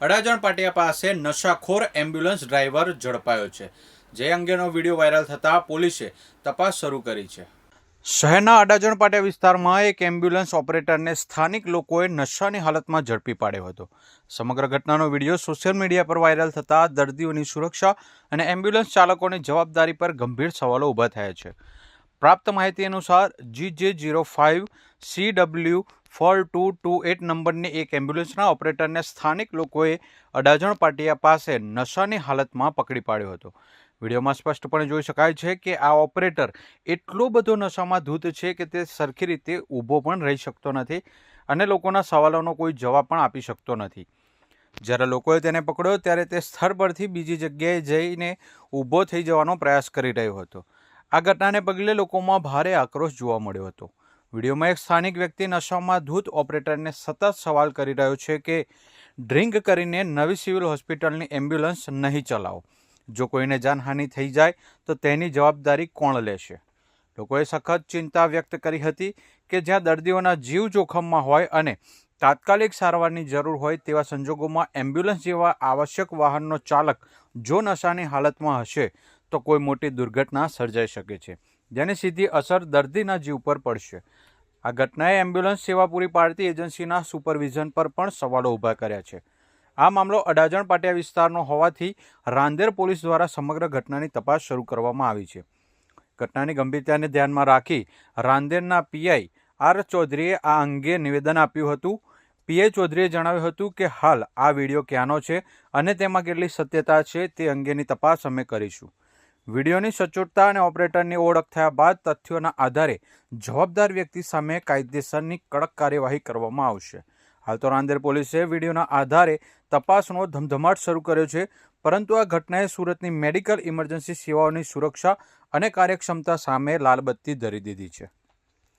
અડાજણ પાટિયા પાસે નશાખોર ambulance driver ઝડપાયો છે, જે અંગેનો વીડિયો વાયરલ થતાં પોલીસે તપાસ શરૂ કરી છે. શહેરના અડાજણ પાટિયા વિસ્તારમાં એક એમ્બ્યુલન્સ ઓપરેટરને સ્થાનિક લોકોએ નશાની હાલતમાં ઝડપી પાડ્યો હતો. સમગ્ર ઘટનાનો વીડિયો સોશિયલ મીડિયા પર વાયરલ થતાં દર્દીઓની સુરક્ષા અને એમ્બ્યુલન્સ ચાલકોની જવાબદારી પર ગંભીર સવાલો ઊભા થયા છે. પ્રાપ્ત માહિતી અનુસાર G J zero five C W four two two eight નંબરની એક એમ્બ્યુલન્સના ઓપરેટરને સ્થાનિક લોકોએ અડાજણ પાટિયા પાસે નશાની હાલતમાં પકડી પાડ્યો હતો. વિડીયોમાં સ્પષ્ટપણે જોઈ શકાય છે કે આ ઓપરેટર એટલો બધો નશામાં ધૂત છે કે તે સરખી રીતે ઊભો પણ રહી શકતો નથી અને લોકોના સવાલોનો કોઈ જવાબ પણ આપી શકતો નથી. જ્યારે લોકોએ તેને પકડ્યો ત્યારે તે સ્થળ પરથી બીજી જગ્યાએ જઈને ઊભો થઈ જવાનો પ્રયાસ કરી રહ્યો હતો. આ ઘટનાને પગલે લોકોમાં ભારે આક્રોશ જોવા મળ્યો હતો. વિડીયોમાં એક સ્થાનિક વ્યક્તિ નશામાં ધૂત ઓપરેટરને સતત સવાલ કરી રહ્યો છે કે ડ્રિંક કરીને નવી સિવિલ હોસ્પિટલની એમ્બ્યુલન્સ નહીં ચલાવો. જો કોઈને જાનહાનિ થઈ જાય, તો તેની જવાબદારી કોણ લેશે? લોકોએ સખત ચિંતા વ્યક્ત કરી હતી કે જ્યાં દર્દીઓના જીવ જોખમમાં હોય અને તાત્કાલિક સારવારની જરૂર હોય તેવા સંજોગોમાં એમ્બ્યુલન્સ જેવા આવશ્યક વાહનનો ચાલક જો નશાની હાલતમાં હશે તો કોઈ મોટી દુર્ઘટના સર્જાઈ શકે છે, જેની સીધી અસર દર્દીના જીવ પર પડશે. આ ઘટનાએ એમ્બ્યુલન્સ સેવા પૂરી પાડતી એજન્સીના સુપરવિઝન પર પણ સવાલો ઊભા કર્યા છે. આ મામલો અડાજણ પાટિયા વિસ્તારનો હોવાથી રાંદેર પોલીસ દ્વારા સમગ્ર ઘટનાની તપાસ શરૂ કરવામાં આવી છે. ઘટનાની ગંભીરતાને ધ્યાનમાં રાખી રાંદેરના પીઆઈ આર ચૌધરીએ આ અંગે નિવેદન આપ્યું હતું. પીએ ચૌધરીએ જણાવ્યું હતું કે, હાલ આ વીડિયો ક્યાંનો છે અને તેમાં કેટલી સત્યતા છે તે અંગેની તપાસ અમે કરીશું. વિડીયોની સચોટતા અને ઓપરેટરની ઓળખ થયા બાદ તથ્યોના આધારે જવાબદાર વ્યક્તિ સામે કાયદેસરની કડક કાર્યવાહી કરવામાં આવશે. હાલ તો રાંદેર પોલીસે વિડીયોના આધારે તપાસનો ધમધમાટ શરૂ કર્યો છે, પરંતુ આ ઘટનાએ સુરતની મેડિકલ ઇમરજન્સી સેવાઓની સુરક્ષા અને કાર્યક્ષમતા સામે લાલબત્તી ધરી દીધી છે.